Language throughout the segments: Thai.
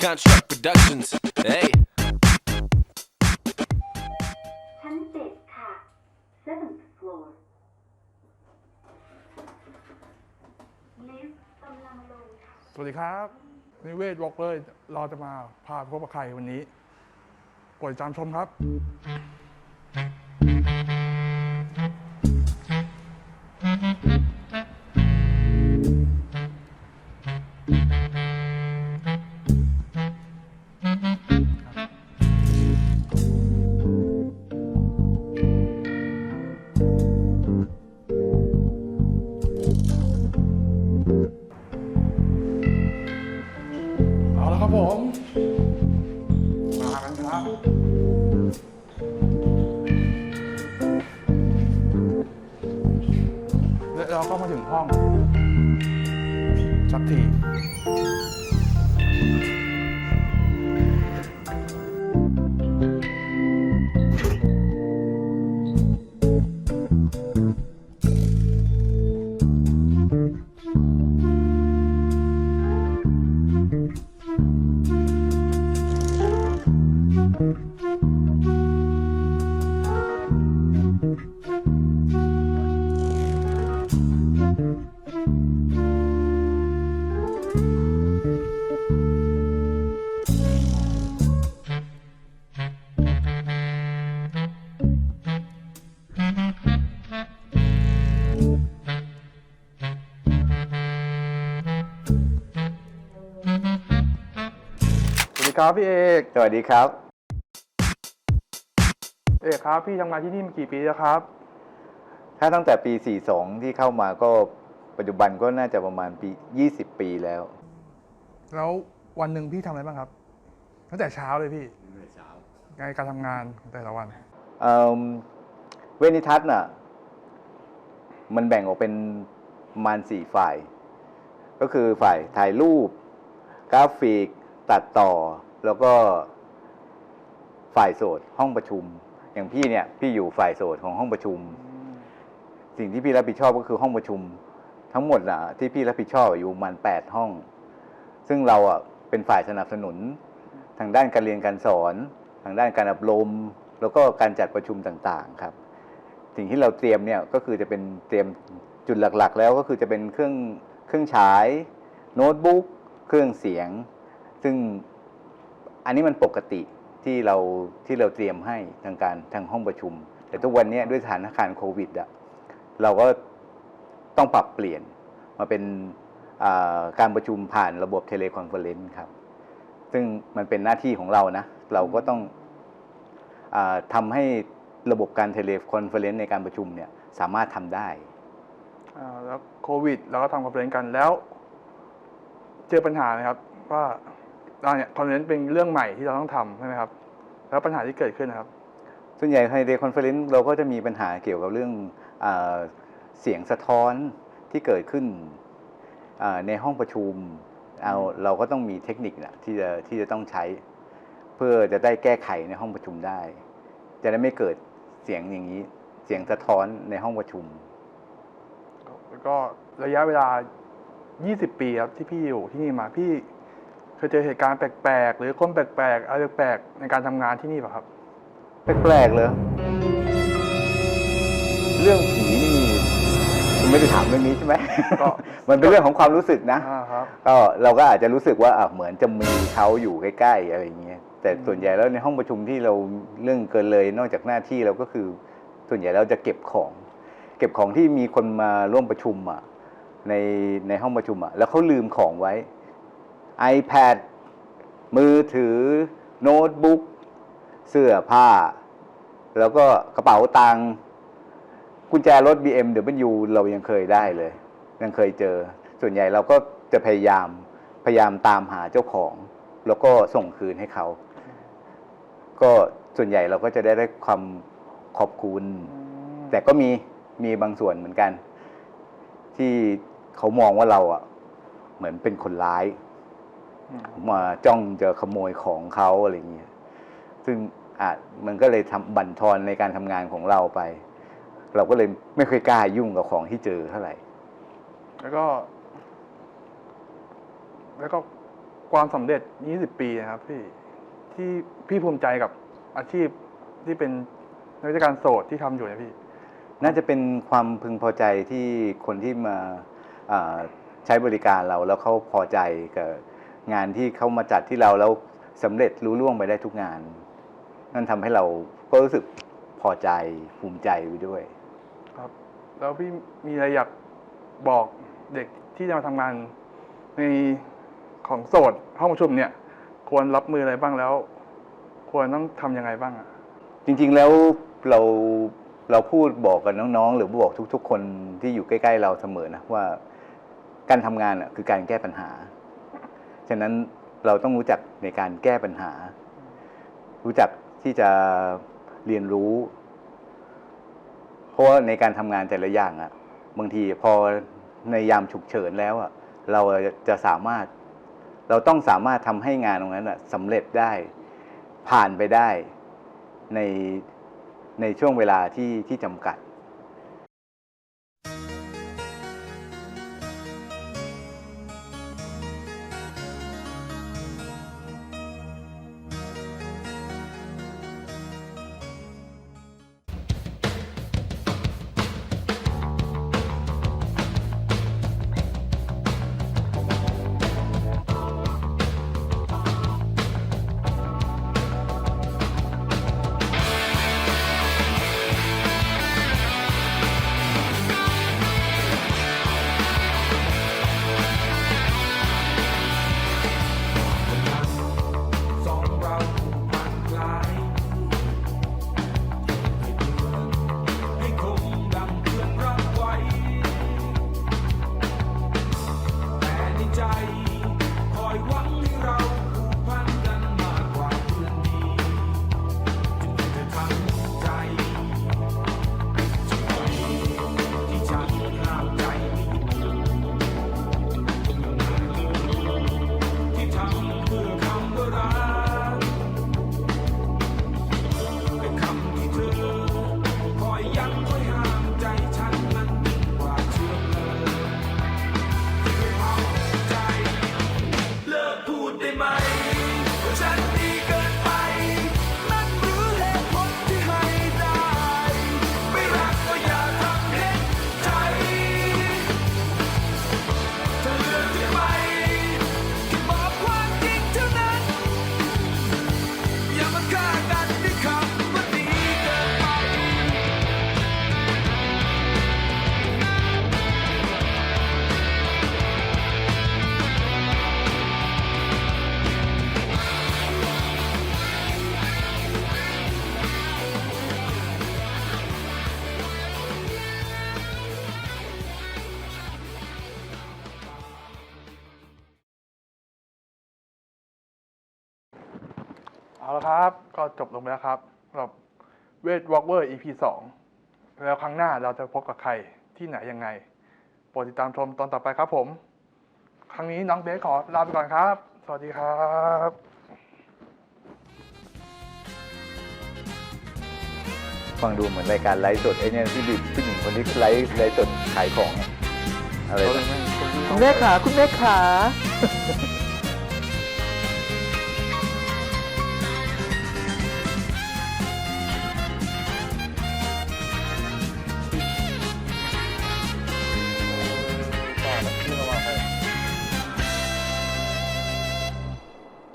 Contract Productions. Hey. ชั้นเจ็ดค่ะ seventh floor lift กำลังลงค่ะ สวัสดีครับนิเวศวอล์กเลย เราจะมาพาพบกับใครวันนี้กดติดตามชมครับเสักที ครับพี่เอกสวัสดีครับ เอกครับ พี่ทำงานที่นี่มากี่ปีแล้วครับ ถ้าตั้งแต่ปี 42 ที่เข้ามาก็ปัจจุบันก็น่าจะประมาณปี 20 ปีแล้ว แล้ววันหนึ่งพี่ทำอะไรบ้างครับ ตั้งแต่เช้าเลยพี่ในการทำงานของแต่ละวัน เอิ่มเวนิทัศน์น่ะ มันแบ่งออกเป็นประมาณสี่ฝ่าย ก็คือฝ่ายถ่ายรูป กราฟิก ตัดต่อ แล้วก็ฝ่ายโสดห้องประชุม อย่างพี่เนี่ย พี่อยู่ฝ่ายโสดของห้องประชุม สิ่งที่พี่รับผิดชอบก็คือห้องประชุม ทั้งหมดนะที่พี่รับผิดชอบอยู่มาณแปดห้อง ซึ่งเราอะเป็นฝ่ายสนับสนุน ทางด้านการเรียนการสอน ทางด้านการอบรม แล้วก็การจัดประชุมต่างๆครับ สิ่งที่เราเตรียมเนี่ยก็คือจะเป็นเตรียมจุดหลักๆ แล้วก็คือจะเป็นเครื่องเครื่องฉาย โน้ตบุ๊กเครื่องเสียง ซึ่ง อันนี้มันปกติที่เราที่เราเตรียมให้ทางการทางห้องประชุม แต่ทุกวันนี้ด้วยสถานการณ์โควิดอะเราก็ต้องปรับเปลี่ยนมาเป็นการประชุมผ่านระบบเทเลคอนเฟอเรนซ์ครับ ซึ่งมันเป็นหน้าที่ของเรานะ เราก็ต้องอทำให้ระบบการเทเลคอนเฟอเรนซ์ในการประชุมเนี่ยสามารถทำได้แล้วโควิดเราก็ทำคอนเฟอเรนซ์กันแล้ว เจอปัญหาไหมครับว่า ตอนเนี้คอนเฟอเรนซ์เป็นเรื่องใหม่ที่เราต้องทำใช่ไหมครับ แล้วปัญหาที่เกิดขึ้นนะครับ ส่วนใหญ่ในเดคอนเฟอเรนซ์เราก็จะมีปัญหาเกี่ยวกับเรื่องอาเสียงสะท้อนที่เกิดขึ้นอ่าในห้องประชุมเอาเราก็ต้องมีเทคนิคนะที่จะที่จะต้องใช้ เพื่อจะได้แก้ไขในห้องประชุมได้ จะได้ไม่เกิดเสียงอย่างนี้เสียงสะท้อนในห้องประชุม แล้วก็ระยะเวลา 20 ปีครับที่พี่อยู่ที่นี่มาพี่ เคยเจอเหตุการณ์แปลกๆ หรือคนแปลกๆอะไรแปลกๆในการทำงานที่นี่ป่ะครับ แปลกๆเลยเรื่องผีนี่คุณไม่ได้ถามเรื่องนี้ใช่ไหม ก็ มันเป็นเรื่องของความรู้สึกนะ อ่าครับ ก็เราก็อาจจะรู้สึกว่าอะเหมือนจะมีเขาอยู่ใกล้ๆอะไรอย่างเงี้ยแต่ส่วนใหญ่แล้วในห้องประชุมที่เราเรื่องเกินเลยนอกจากหน้าที่เราก็คือ ส่วนใหญ่เราจะเก็บของ เก็บของที่มีคนมาร่วมประชุมอะในในห้องประชุมอะแล้วเขาลืมของไว้ iPad มือถือ โน้ตบุ๊ก เสื้อผ้า แล้วก็กระเป๋าตังค์กุญแจรถ BMW เรายังเคยได้เลย ยังเคยเจอ ส่วนใหญ่เราก็จะพยายามพยายามตามหาเจ้าของ แล้วก็ส่งคืนให้เขา ก็ส่วนใหญ่เราก็จะได้ได้ความขอบคุณ แต่ก็มีมีบางส่วนเหมือนกัน ที่เขามองว่าเราอะ เหมือนเป็นคนร้าย มมาจ้องจะขโมยของเขาอะไรเงี้ยซึ่งอาจมันก็เลยทำบั่นทอนในการทำงานของเราไป เราก็เลยไม่ค่อยกล้ายุ่งกับของที่เจอเท่าไหร่ แล้วก็ แล้วก็ความสำเร็จ 20 ปีนะครับพี่ที่พี่ภูมิใจกับอาชีพที่เป็นนักวิชาการโสดที่ทำอยู่เนะพี่ น่าจะเป็นความพึงพอใจที่คนที่มาอ่าใช้บริการเราแล้วเขาพอใจกับ งานที่เขามาจัดที่เราแล้วสำเร็จรู้ล่วงไปได้ทุกงาน นั่นทำให้เราก็รู้สึกพอใจภูมิใจไปด้วย ครับ แล้วพี่มีอะไรอยากบอกเด็กที่จะมาทำงานในของโสดห้องประชุมเนี่ย ควรรับมืออะไรบ้างแล้ว ควรต้องทำยังไงบ้างอะจริง ๆแล้วเราเราพูดบอกกับน้องๆ หรือบอกทุก ๆ คนที่อยู่ใกล้ ๆ เราเสมอนะว่า การทำงานอะคือการแก้ปัญหา ฉะนั้นเราต้องรู้จักในการแก้ปัญหา รู้จักที่จะเรียนรู้ เพราะว่าในการทำงานแต่ละอย่างอะบางทีพอในยามฉุกเฉินแล้วอะเราจะสามารถ เราต้องสามารถทำให้งานตรงนั้นอะสำเร็จได้ผ่านไปได้ในในช่วงเวลาที่ที่จำกัด แเอาละครับ ก็จบลงไปแล้วครับสำหรับเวทวอล์กเวอร์ EP สองแล้วครั้งหน้าเราจะพบกับใครที่ไหนยังไง โปรดติดตามชมตอนต่อไปครับผม ครั้งนี้น้องเบสขอลาไปก่อนครับ สวัสดีครับฟังดูเหมือนรายการไลฟ์สดไอ้เนี่ยที่ดิผู้หญิงคนที่ไลฟ์ไลฟ์สดขายของ อะอะไรนะคุณแม่ขาคุณแม่ขา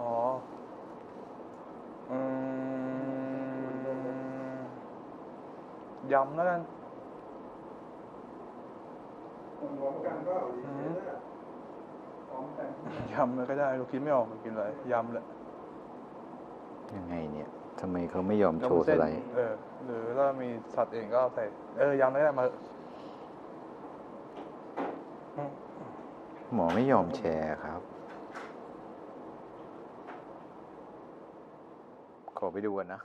อ๋อ อืมยำแล้วกันอืมยำเลยก็ได้เราคิดไม่ออกมันกินอะไรยำแหละยังไงเนี่ยทำไมเขาไม่ยอมโชว์สเส้นไลด์ เออ หรือถ้ามีสัตว์เองก็เอาใส่ เออยำได้มาอืม หมอไม่ยอมแชร์ครับ ขอไปดูกันนะ